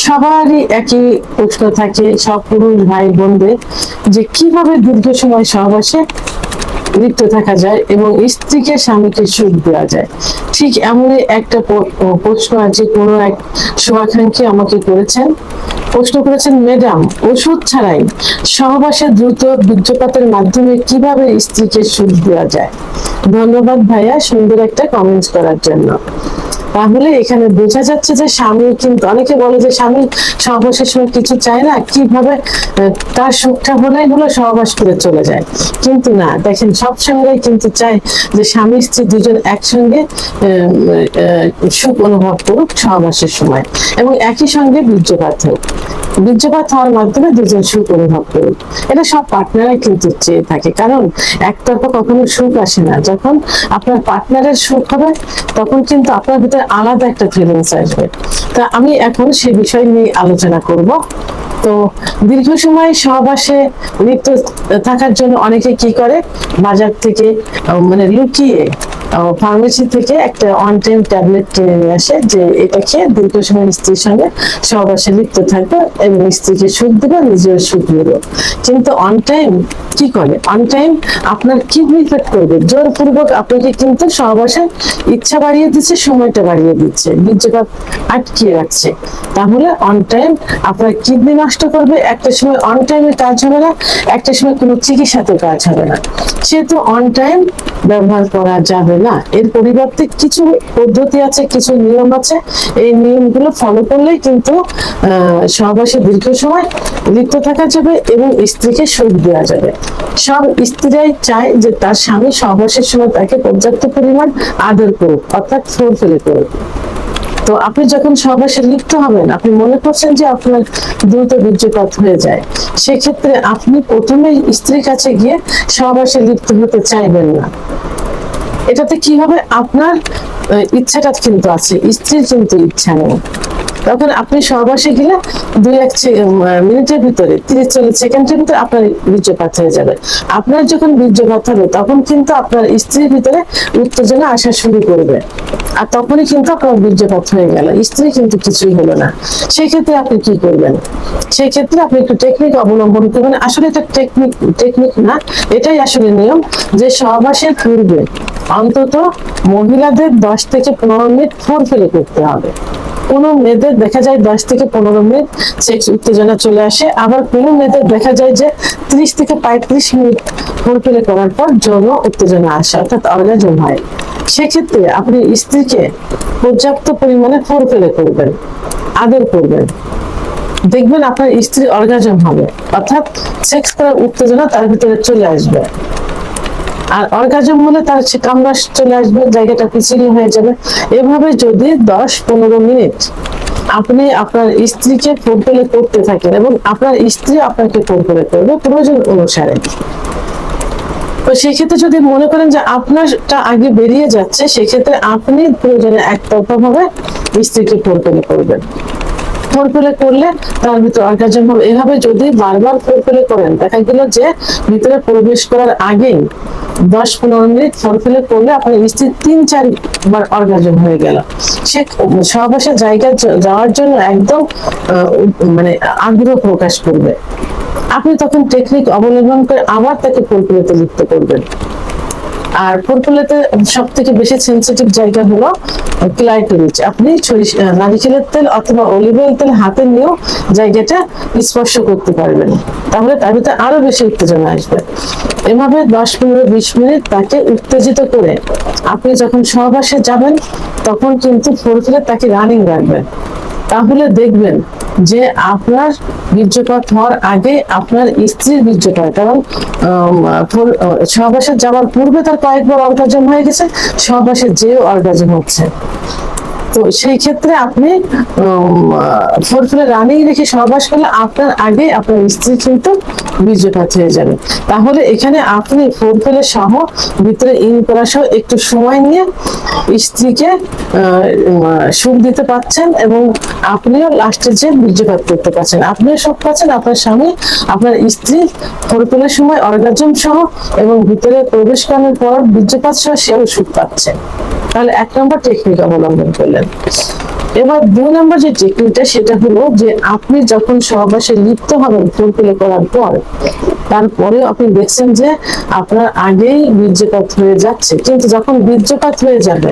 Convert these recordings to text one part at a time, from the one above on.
সবারই একই প্রশ্ন থাকে সব পুরুষ ভাই বোনদের যে কীভাবে দীর্ঘ সময় সহবাসে লিপ্ত থাকা যায় এবং স্ত্রীকে স্বামীকে সুখ দেওয়া যায়। ঠিক এমনই একটা প্রশ্ন আছে, কোনো এক শুভাকাঙ্ক্ষী আমাকে করেছেন? প্রশ্ন করেছেন, ম্যাডাম, ওষুধ ছাড়াই সহবাসে দ্রুত বীর্যপাতের মাধ্যমে কীভাবে স্ত্রীকে সুখ দেওয়া যায়? ধন্যবাদ ভাইয়া, সুন্দর একটা কমেন্ট করার জন্য। তাহলে এখানে বোঝা যাচ্ছে যে স্বামী কিন্তু, অনেকে বলে যে স্বামী সহবাসের সময় কিছু চায় না, কীভাবে তার সুখটা হলেই হলো সহবাস করে চলে যায়। কিন্তু না, দেখেন সব কিন্তু চাই যে স্বামী স্ত্রী দুজন একসঙ্গে সুখ অনুভব করুক সহবাসের সময়। এবং একই সঙ্গে বীর্যপাত হোক। বীর্যপাত হওয়ার মাধ্যমে দুজন সুখ অনুভব করুক। এটা সব পার্টনারই কিন্তু চেয়ে থাকে। কারণ একতরফা কখনো সুখ আসে না। যখন আপনার পার্টনারের সুখ হবে, তখন কিন্তু আপনার ভিতরে আলাদা একটা ফিলিংস আসবে। তা আমি এখন সে বিষয় নিয়ে আলোচনা করব। তো দীর্ঘ সময় সহবাসে লিপ্ত থাকার জন্য অনেকে কি করে? বাজার থেকে মানে লুকিয়ে ফার্মেসি থেকে একটা অন টাইম ট্যাবলেট কিনে নিয়ে আসে যে এটা খেয়ে দীর্ঘ সময় স্ত্রীর সঙ্গে সহবাসে লিপ্ত থাকবে এবং স্ত্রীকে সুখ দেবে নিজের সুখ দেবে কিন্তু অন টাইম কি করে? অন টাইম আপনার কি ইফেক্ট করবে? জোরপূর্বক আপনাকে কিন্তু সহবাসে ইচ্ছা বাড়িয়ে দিচ্ছে, সময়টা বাড়িয়ে দিচ্ছে বীর্যপাত আটকিয়ে রাখছে। তাহলে অন টাইম আপনার কিডনি নষ্ট করবে, একটা সময় অন টাইমে কাজ হবে না, একটা সময় কোনো চিকিৎসাতে কাজ হবে না। সেহেতু অন টাইম ব্যবহার করা যাবে না, এর পরিবর্তে কিছু পদ্ধতি আছে, কিছু নিয়ম আছে। এই নিয়মগুলো ফলো করলেই কিন্তু সহবাসে দীর্ঘ সময় লিপ্ত থাকা যাবে এবং স্ত্রীকে সুখ দেওয়া যাবে। সব স্ত্রীরাই চায় যে তার স্বামী সহবাসের সময় তাকে পর্যাপ্ত পরিমাণ আদর করুক, অর্থাৎ ফোর ফেলে করুক। তো আপনি যখন সহবাসে লিপ্ত হবেন, আপনি মনে করছেন যে আপনার দ্রুত বীর্যপাত হয়ে যায়, সেক্ষেত্রে আপনি প্রথমে স্ত্রীর কাছে গিয়ে সহবাসে লিপ্ত হতে চাইবেন না। এটাতে কি হবে? আপনার ইচ্ছাটা কিন্তু আছে। স্ত্রীর কিন্তু ইচ্ছা নেই। তখন আপনি সহবাসে গেলে দুই এক মিনিটের ভিতরে, তিরিশ চল্লিশ সেকেন্ডের ভিতরে আপনার বীর্যপাত হয়ে যাবে। আপনার যখন বীর্যপাত হবে, তখন কিন্তু আপনার স্ত্রীর ভিতরে উত্তেজনা আসা শুরু করবে। আর তখনই কিন্তু আপনার বীর্যপাত হয়ে গেল। স্ত্রী কিন্তু কিছুই হলো না। সেক্ষেত্রে আপনি কি করবেন? সেক্ষেত্রে আপনি একটু টেকনিক অবলম্বন করবেন। আসলে এটা টেকনিক টেকনিক না, এটাই আসলে নিয়ম যে সহবাসের পূর্বে অন্তত মহিলাদের দশ থেকে পনেরো মিনিট ফোর ফেলে করতে হবে। কোনো মেয়েদের দেখা যায় দশ থেকে পনেরো মিনিট সেক্স উত্তেজনা চলে আসে। আবার কোনো মেয়েদের দেখা যায় যে ত্রিশ থেকে পঁয়ত্রিশ মিনিট ফোর ফেলে করার পর যৌন উত্তেজনা আসে, অর্থাৎ অর্গাজম হয়। সেক্ষেত্রে আপনি স্ত্রীকে পর্যাপ্ত পরিমাণে ফোর ফেলে করবেন, আদর করবেন। দেখবেন আপনার স্ত্রী অর্গাজম হবে, অর্থাৎ সেক্স করার উত্তেজনা তার ভিতরে চলে আসবে। আর অর্গাজম হলে তার সে কামড়া চলে আসবে, জায়গাটা পিছিয়ে হয়ে যাবে। এভাবে যদি দশ পনেরো মিনিট আপনি আপনার স্ত্রীকে ফোন পেলে করতে থাকেন এবং আপনার স্ত্রী আপনাকে করে করবে, প্রয়োজন অনুসারে। তো সেক্ষেত্রে যদি মনে করেন যে আপনারটা আগে বেরিয়ে যাচ্ছে, সেক্ষেত্রে আপনি প্রয়োজনে একতরফা ভাবে স্ত্রীকে ফোন পেলে করবেন। ফোর করলে, তার ভিতরে অর্গাজম হবে এভাবে যদি বারবার ফোর পেলে করেন, দেখা গেল যে ভিতরে প্রবেশ করার আগেই দশ পনেরো মিনিট ফোর পেলে করলে আপনার স্ত্রী তিন চারবার অর্গাজম হয়ে গেল। সে সহবাসের জায়গায় য- যাওয়ার জন্য একদম মানে আগ্রহ প্রকাশ করবে। আপনি তখন টেকনিক অবলম্বন করে আবার তাকে ফুলফুলেতে লিপ্ত করবেন। আর ফুলফুলেতে সব থেকে বেশি সেন্সিটিভ জায়গা হলো ক্লাইটোরিচ আপনি নারিকেলের তেল অথবা অলিভ অয়েল তেল হাতে নিয়েও জায়গাটা স্পর্শ করতে পারবেন। তাহলে তার ভিতরে আরও বেশি উত্তেজনা আসবে। এভাবে দশ পনেরো বিশ মিনিট তাকে উত্তেজিত করে আপনি যখন সহবাসে যাবেন, তখন কিন্তু ফুলফুলে তাকে রানিং রাখবেন। তাহলে দেখবেন যে আপনার বীর্যপাত হওয়ার আগে আপনার স্ত্রীর বীর্যপাত কারণ আম, ফুল- আহ, সহবাসে যাওয়ার পূর্বে তার কয়েকবার অর্গাজম হয়ে গেছে সহবাসে যেও অর্গাজম হচ্ছে। তো সেই ক্ষেত্রে আপনি ফোরফুলে রানিং রেখে সহবাস করলে আপনার আগে আপনার স্ত্রী কিন্তু বীর্যপাত হয়ে যাবে। তাহলে এখানে আপনি ফোরফুলে সহ ভিতরে ইন করা সহ একটু সময় নিয়ে স্ত্রীকে সুখ দিতে পারছেন এবং আপনিও লাস্টে যে বীর্যপাত করতে পারছেন আপনিও সুখ পাচ্ছেন, আপনার স্বামী, আপনার স্ত্রী ফোরফুলের সময় অর্গাজম সহ এবং ভিতরে প্রবেশ করার পর বীর্যপাত সহ সেও সুখ পাচ্ছে। তাহলে এক নম্বর টেকনিক অবলম্বন করলেন। এবার দুই নম্বর যে টেকনিকটা সেটা হলো যে আপনি যখন সহবাসে লিপ্ত হবেন ফুলফিল করার পর তারপরে আপনি দেখছেন যে আপনার আগেই বীর্যপাত হয়ে যাচ্ছে। কিন্তু যখন বীর্যপাত হয়ে যাবে,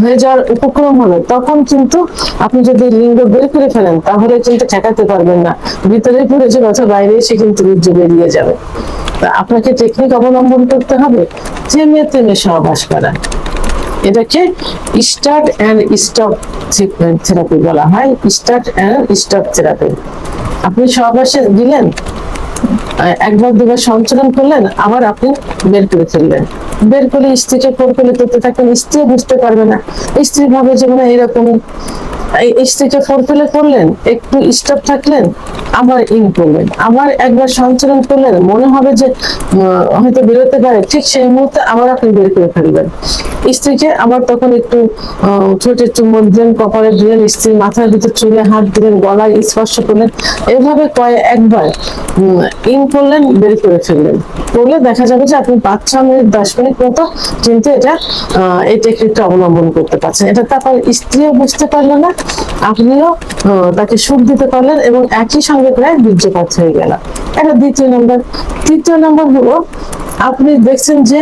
হয়ে যাওয়ার উপক্রম হলো, তখন কিন্তু আপনি যদি লিঙ্গ বের করে ফেলেন, তাহলে কিন্তু ঠেকাতে পারবেন না। ভিতরে পড়ে যাবে অথবা বাইরে এসে কিন্তু বীর্য বেরিয়ে যাবে। তা আপনাকে টেকনিক অবলম্বন করতে হবে। থেমে থেমে সহবাস করা এটাকে স্টার্ট অ্যান্ড স্টপ থেরাপি বলা হয়। স্টার্ট অ্যান্ড স্টপ থেরাপি আপনি সহবাসে দিলেন, একবার দুবার সঞ্চালন করলেন, আবার আপনি বের করে ফেললেন। বের করে স্ত্রীকে কোর করে করতে থাকেন স্ত্রী বুঝতে পারবে না। স্ত্রী ভাবে যে মানে এরকম এই স্ত্রীকে ফোর ফেলে করলেন, একটু স্টপ থাকলেন, আবার ইন করলেন। আবার একবার সঞ্চালন করলেন, মনে হবে যে হয়তো বেরোতে পারে, ঠিক সেই মুহূর্তে আবার আপনি বের করে ফেলবেন। স্ত্রীকে আবার তখন একটু ঠোঁটে চুম্বন দিলেন কপালে দিলেন স্ত্রীর মাথার ভিতর চুলে হাত দিলেন, গলায় স্পর্শ করলেন, এভাবে কয়েক একবার ইন করলেন, বের করে ফেললেন। করলে দেখা যাবে যে আপনি পাঁচ ছ মিনিট, দশ মিনিট মতো কিন্তু এটা এই টেকনিকটা অবলম্বন করতে পারছেন। এটা তারপর স্ত্রীও বুঝতে পারল না আপনিও তাকে সুখ দিতে পারলেন এবং একই সঙ্গে প্রায় বীর্যপাত হয়ে গেল। এটা দ্বিতীয় নম্বর তৃতীয় নম্বর হলো, আপনি দেখছেন যে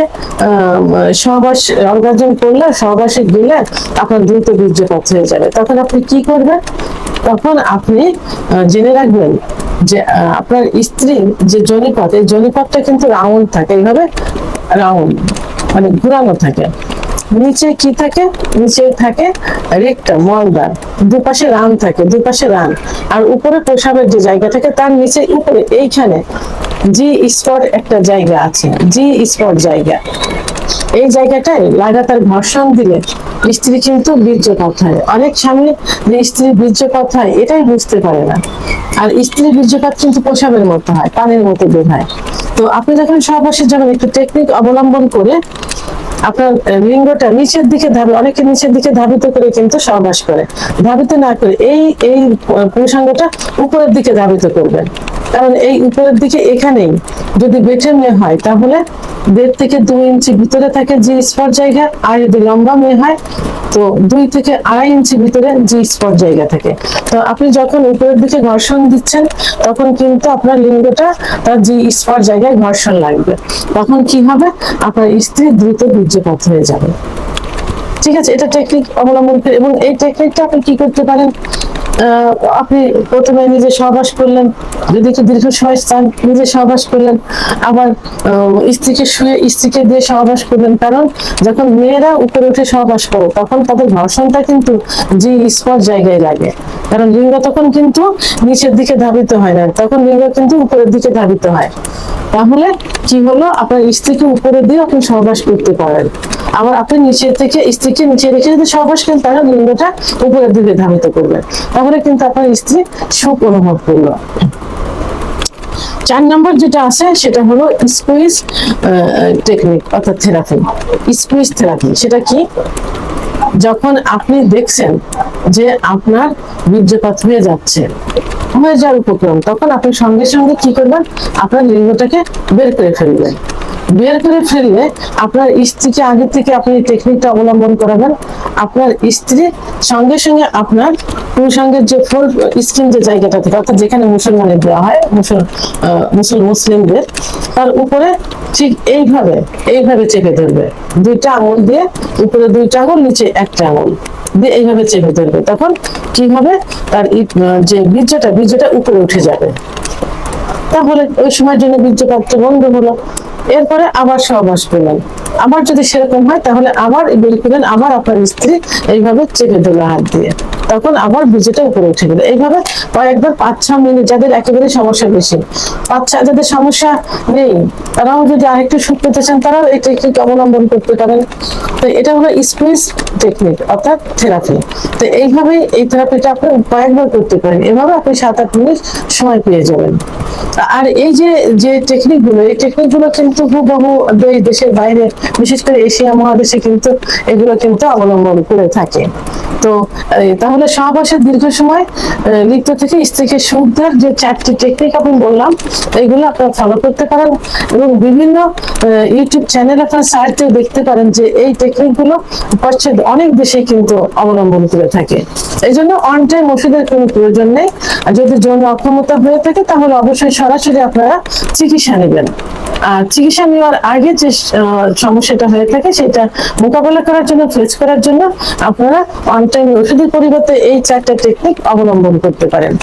সহবাস অর্গাজন করলে, সহবাসে গেলে আপনার দ্রুত বীর্যপাত হয়ে যাবে। তখন আপনি কি করবেন? তখন আপনি জেনে রাখবেন যে আপনার স্ত্রী যে জনিপথ এই জনিপথটা কিন্তু রাউন্ড থাকে, এইভাবে রাউন্ড মানে ঘুরানো থাকে। নিচে কি থাকে? নিচে থাকে রেকটা মলদার দুপাশে রান থাকে, দুপাশে রান। আর উপরে প্রসাবের যে জায়গা থাকে, তার নিচে উপরে, এইখানে জি স্পট একটা জায়গা আছে, জি স্পট জায়গা। এই জায়গাটায় লাগাতার ঘর্ষণ দিলে স্ত্রী কিন্তু বীর্যপাত হয় অনেক স্বামী যে স্ত্রীর বীর্যপাত হয় এটাই বুঝতে পারে না। আর স্ত্রীর বীর্যপাত কিন্তু প্রসাবের মতো হয়, পানির মতো বের হয়। তো আপনি যখন সহবাসে যাবেন একটু টেকনিক অবলম্বন করে আপনার লিঙ্গটা নিচের দিকে ধাবি অনেকে নিচের দিকে ধাবিত করে কিন্তু সহবাস করে। ধাবিত না করে এই এই পুরুষাঙ্গটা উপরের দিকে ধাবিত করবেন। কারণ এই উপরের দিকে এখানেই যদি বেটে মেয়ে হয়, তাহলে দেড় থেকে দুই ইঞ্চি ভিতরে থাকে যে স্পট জায়গা, আর যদি লম্বা মেয়ে হয়, তো দুই থেকে আড়াই ইঞ্চি ভিতরে যে স্পট জায়গা থাকে। তো আপনি যখন উপরের দিকে ঘর্ষণ দিচ্ছেন, তখন কিন্তু আপনার লিঙ্গটা তার যে স্পট জায়গায় ঘর্ষণ লাগবে। তখন কি হবে? আপনার স্ত্রী দ্রুত বীর্যপাত হয়ে যাবে। ঠিক আছে? এটা টেকনিক অবলম্বন করে, এবং এই টেকনিকটা আপনি কি করতে পারেন? আপনি প্রথমে নিজে সহবাস করলেন, যদি একটু দীর্ঘ সময় চান, নিজে সহবাস করলেন, আবার স্ত্রীকে শুয়ে, স্ত্রীকে দিয়ে সহবাস করলেন। কারণ যখন মেয়েরা উপরে উঠে সহবাস করে, তখন তাদের ঘর্ষণটা কিন্তু যে স্পট জায়গায় লাগে। কারণ লিঙ্গ তখন কিন্তু নিচের দিকে ধাবিত হয় না, তখন লিঙ্গ কিন্তু উপরের দিকে ধাবিত হয়। তাহলে কি হলো? আপনার স্ত্রীকে উপরে দিয়ে আপনি সহবাস করতে পারেন। আবার আপনি নিচের থেকে, স্ত্রীকে নিচে রেখে যদি সহবাস করেন, তাহলে লিঙ্গটা উপরের দিকে ধাবিত করবেন। তাহলে কিন্তু আপনার স্ত্রী সুখ অনুভব করল চার নম্বর যেটা আছে, সেটা হলো স্কুইজ টেকনিক অর্থাৎ থেরাপি স্কুইজ থেরাপি সেটা কি? যখন আপনি দেখছেন যে আপনার বীর্যপাত হয়ে যাচ্ছে, হয়ে যাওয়ার উপক্রম। তখন আপনি সঙ্গে সঙ্গে কি করবেন? আপনার লিঙ্গটাকে বের করে ফেলবেন। বের করে ফেললে আপনার স্ত্রীকে আগে থেকে আপনি টেকনিকটা অবলম্বন করাবেন। আপনার স্ত্রী সঙ্গে সঙ্গে আপনার পুরুষাঙ্গের যে ফুল স্কিন যে জায়গাটা থেকে, অর্থাৎ যেখানে মুসলমানের দেওয়া হয় মুসল মুসলিমদের, তার উপরে ঠিক এইভাবে এইভাবে চেপে ধরবে। দুইটা আঙুল দিয়ে, উপরে দুইটা আঙুল, নিচে একটা আঙুল দিয়ে এইভাবে চেপে ধরবে। তখন কি হবে? তার যে বীর্যটা বীর্যটা উপরে উঠে যাবে। তাহলে ওই সময়ের জন্য বীর্যপাতটা বন্ধ হলো। এরপরে আবার সহবাস করলেন আবার যদি সেরকম হয়, তাহলে আবার বের করলেন আবার আপনার স্ত্রী এইভাবে চেপে দিল হাত দিয়ে। তখন আবার বীজটা উপরে উঠে গেল। এইভাবে কয়েকবার পাঁচ ছ মিনিট যাদের একেবারে সমস্যা বেশি, পাঁচ ছ যাদের সমস্যা নেই, তারাও যদি আরেকটু সুখ পেতে চান, তারাও এই টেকনিক অবলম্বন করতে পারেন। তো এটা হলো স্পেস টেকনিক, অর্থাৎ থেরাপি। তো এইভাবে এই থেরাপিটা আপনি কয়েকবার করতে পারেন। এভাবে আপনি সাত আট মিনিট সময় পেয়ে যাবেন। আর এই যে যে টেকনিকগুলো, এই টেকনিকগুলো কিন্তু হুবহু দেশের বাইরে বিশেষ করে এশিয়া মহাদেশে কিন্তু এগুলো কিন্তু অবলম্বন করে থাকে। তো তাহলে সহবাসের দীর্ঘ সময় লিপ্ত থেকে স্ত্রীকে সুখদার যে চারটি টেকনিক আমি বললাম, এগুলো আপনারা ফলো করতে পারেন এবং বিভিন্ন ইউটিউব চ্যানেল আপনারা সার্চ দেখতে পারেন যে এই টেকনিকগুলো পশ্চাৎ অনেক দেশে কিন্তু অবলম্বন করে থাকে। এই জন্য অন টাইম ওষুধের কোনো প্রয়োজন নেই। যদি যৌন অক্ষমতা হয়ে থাকে, তাহলে অবশ্যই সরাসরি আপনারা চিকিৎসা নেবেন। আর চিকিৎসা নেওয়ার আগে যে সমস্যাটা হয়ে থাকে সেটা মোকাবেলা করার জন্য ফেস করার জন্য আপনারা অন টাইম ওষুধের পরিবর্তে এই চারটা টেকনিক অবলম্বন করতে পারেন।